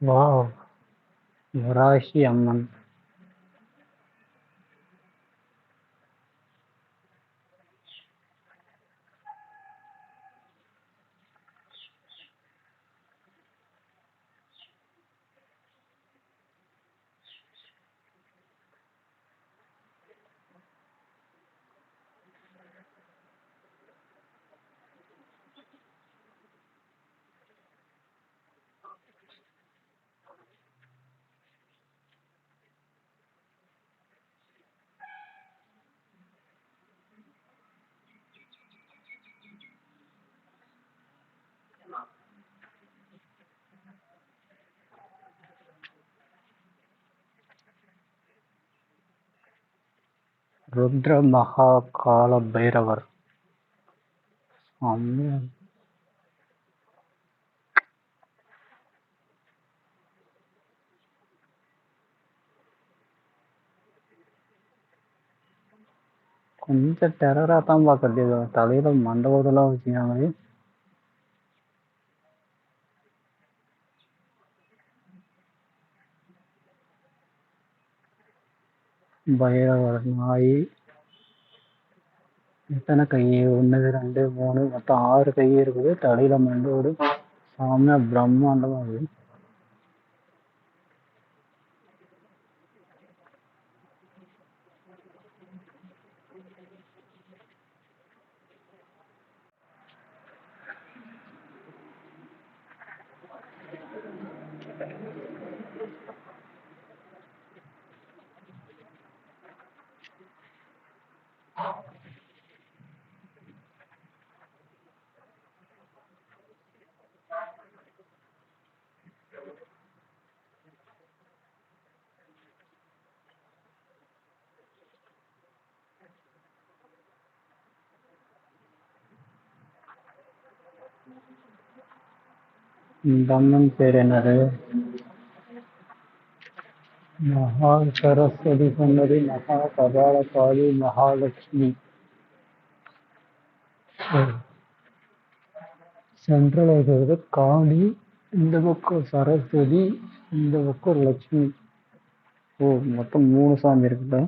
Wow! Varahi Amman. ருத்ர மகா கால பைரவர். செம்மையா கொஞ்சம் டெரரா தான் பாக்குறது. தலையில மண்டபத்தெல்லாம் வச்சுக்காங்க பைரவர், நாய். எத்தன கை? 1, 2, 3 மொத்தம் ஆறு கை இருக்குது. தலையில மண்டோடு செமையா பிரம்மாண்டமா இருக்குது தம்மன் பேர் என்னது? மகா சரஸ்வதி சுந்தரி, மகா கபாலகாளி, மகாலட்சுமி. சென்ட்ரல் இருக்கிறது காளி, இந்த பக்கம் சரஸ்வதி, இந்த பக்கம் லட்சுமி. ஓ! மொத்தம் மூணு சாமி இருக்குதா?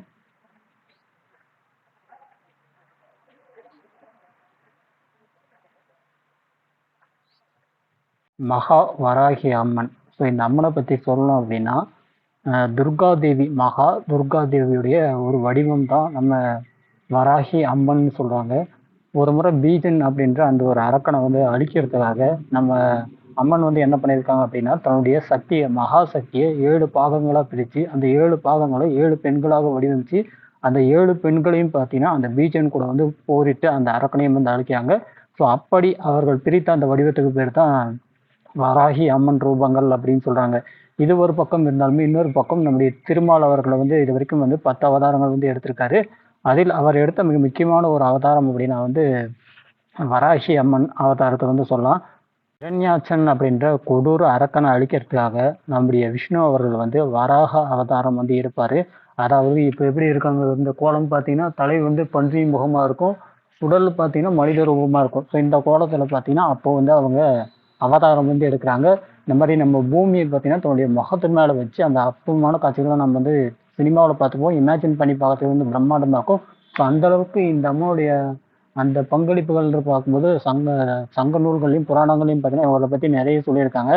மகா வராகி அம்மன். ஸோ இந்த அம்மனை பற்றி சொல்லணும் அப்படின்னா துர்காதேவி துர்கா தேவி மகா துர்கா தேவியுடைய ஒரு வடிவம் தான் நம்ம வராகி அம்மன் சொல்கிறாங்க ஒரு முறை பீஜன் அப்படின்ற அந்த ஒரு அரக்கனை வந்து அழிக்கிறதுக்காக, நம்ம அம்மன் வந்து என்ன பண்ணியிருக்காங்க அப்படின்னா தன்னுடைய சக்தியை மகா சக்தியை ஏழு பாகங்களாக பிரித்து அந்த ஏழு பாகங்களை ஏழு பெண்களாக வடிவமைச்சு, அந்த ஏழு பெண்களையும் பார்த்தீங்கன்னா, அந்த பீஜன் கூட வந்து போரிட்டு அந்த அரக்கனையும் வந்து அழிக்கிறாங்க. ஸோ அப்படி அவர்கள் பிரித்த அந்த வடிவத்துக்கு பேர் தான் வராகி அம்மன் ரூபங்கள் அப்படின்னு சொல்கிறாங்க இது ஒரு பக்கம் இருந்தாலுமே, இன்னொரு பக்கம் நம்முடைய திருமால் அவர்களை வந்து இது வரைக்கும் வந்து 10 அவதாரங்கள் வந்து எடுத்திருக்காரு. அதில் அவர் எடுத்த மிக முக்கியமான ஒரு அவதாரம் அப்படின்னா வந்து, வராகி அம்மன் அவதாரத்தை வந்து சொல்லலாம். இரண்யாச்சன் அப்படின்ற கொடூர அரக்கனை அழிக்கிறதுக்காக நம்முடைய விஷ்ணு அவர்கள் வந்து வராக அவதாரம் வந்து இருப்பார் அதாவது இப்போ எப்படி இருக்காங்க இந்த கோலம் பார்த்தீங்கன்னா, தலை வந்து பன்றி முகமாக இருக்கும். உடல் பார்த்தீங்கன்னா, மனித ரூபமாக இருக்கும். ஸோ இந்த கோலத்தில் பார்த்தீங்கன்னா, அப்போ வந்து அவங்க அவதாரம் வந்து எடுக்கிறாங்க இந்த மாதிரி நம்ம பூமியை பார்த்தீங்கன்னா, தன்னுடைய முகத்து மேலே வச்சு அந்த அற்புதமான காட்சிகளை நம்ம வந்து சினிமாவில் பார்த்துப்போம். இமேஜின் பண்ணி பார்க்கறது வந்து பிரம்மாண்டமாக இருக்கும். ஸோ அந்த அளவுக்கு இந்த அம்மனுடைய அந்த பங்களிப்புகள் பார்க்கும்போது, சங்க சங்க நூல்களையும் புராணங்களையும் பார்த்தீங்கன்னா, இவங்கள பற்றி நிறைய சொல்லியிருக்காங்க.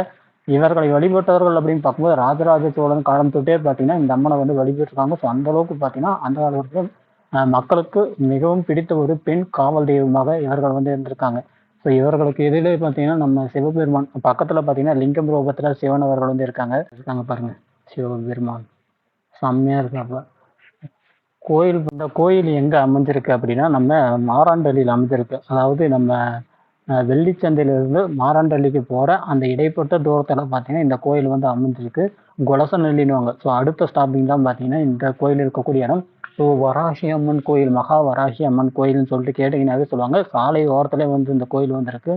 இவர்களை வழிபட்டவர்கள் அப்படின்னு பார்க்கும்போது, ராஜராஜ சோழன் காலம் தொட்டே பார்த்தீங்கன்னா, இந்த அம்மனை வந்து வழிபட்டுருக்காங்க. ஸோ அந்த அளவுக்கு பார்த்தீங்கன்னா, அந்த காலத்தில் மக்களுக்கு மிகவும் பிடித்த ஒரு பெண் காவல் தெய்வமாக இவர்கள் வந்து இருந்திருக்காங்க. ஸோ இவர்களுக்கு எதிரே பார்த்தீங்கன்னா, நம்ம சிவபெருமான் பக்கத்தில் பார்த்தீங்கன்னா, லிங்கம் ரூபத்தில் சிவன் அவர்கள் வந்து இருக்காங்க. இருக்காங்க பாருங்கள் சிவபெருமான். செம்மையா இருக்காப்ப கோயில் இந்த கோயில் எங்கே அமைஞ்சிருக்கு அப்படின்னா நம்ம மாராண்டலியில் அமைஞ்சிருக்கு. அதாவது நம்ம வெள்ளிச்சந்தையிலிருந்து மாராண்டலிக்கு போகிற அந்த இடைப்பட்ட தூரத்தில் பார்த்தீங்கன்னா, இந்த கோயில் வந்து அமைஞ்சிருக்கு. கொலசநல்லின்னுவாங்க. ஸோ அடுத்த ஸ்டாப்பிங் தான் பார்த்தீங்கன்னா, இந்த கோயில் இருக்கக்கூடிய இடம். ஸோ வராகி அம்மன் கோயில், மகா வராகி அம்மன் கோயில்னு சொல்லிட்டு கேட்டீங்கன்னாவே சொல்லுவாங்க. சாலை ஓரத்துலேயே வந்து இந்த கோயில் வந்திருக்கு.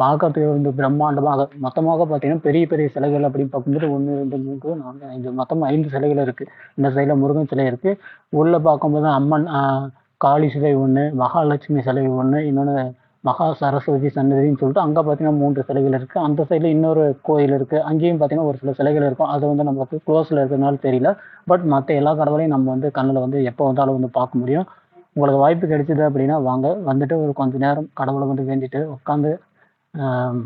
பார்க்கறதுக்கு வந்து பிரம்மாண்டமாக மொத்தமாக பார்த்தீங்கன்னா, பெரிய பெரிய சிலைகள் அப்படின்னு பார்க்கும்போது 1, 2, 3, 4, 5 மொத்தம் ஐந்து சிலைகள் இருக்குது இந்த சைடில் முருகன் சிலை இருக்குது உள்ளே பார்க்கும்போது அம்மன் காளி சிலை ஒன்று மகாலட்சுமி சிலை ஒன்று இன்னொன்று மகா சரஸ்வதி சன்னதின்னு சொல்லிட்டு அங்கே பார்த்தீங்கன்னா மூன்று சிலைகள் இருக்குது அந்த சைடில் இன்னொரு கோயில் இருக்குது அங்கேயும் பார்த்தீங்கன்னா ஒரு சில சிலைகள் இருக்கும். அது வந்து நம்மளுக்கு க்ளோஸில் இருக்கிறதுனால தெரியல. பட் மற்ற எல்லா கடவுளையும் நம்ம வந்து கண்ணில் வந்து எப்போ வந்தாலும் வந்து பார்க்க முடியும். உங்களுக்கு வாய்ப்பு கிடைச்சிது அப்படின்னா வாங்க. வந்துட்டு ஒரு கொஞ்ச நேரம் கடவுளை வந்து வேண்டிட்டு உட்காந்து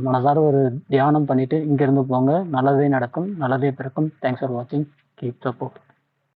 மனதார ஒரு தியானம் பண்ணிவிட்டு இங்கேருந்து போங்க. நல்லதே நடக்கும். நல்லதே பிறக்கும். தேங்க்ஸ் ஃபார் வாட்சிங் கீப் சப்போர்ட்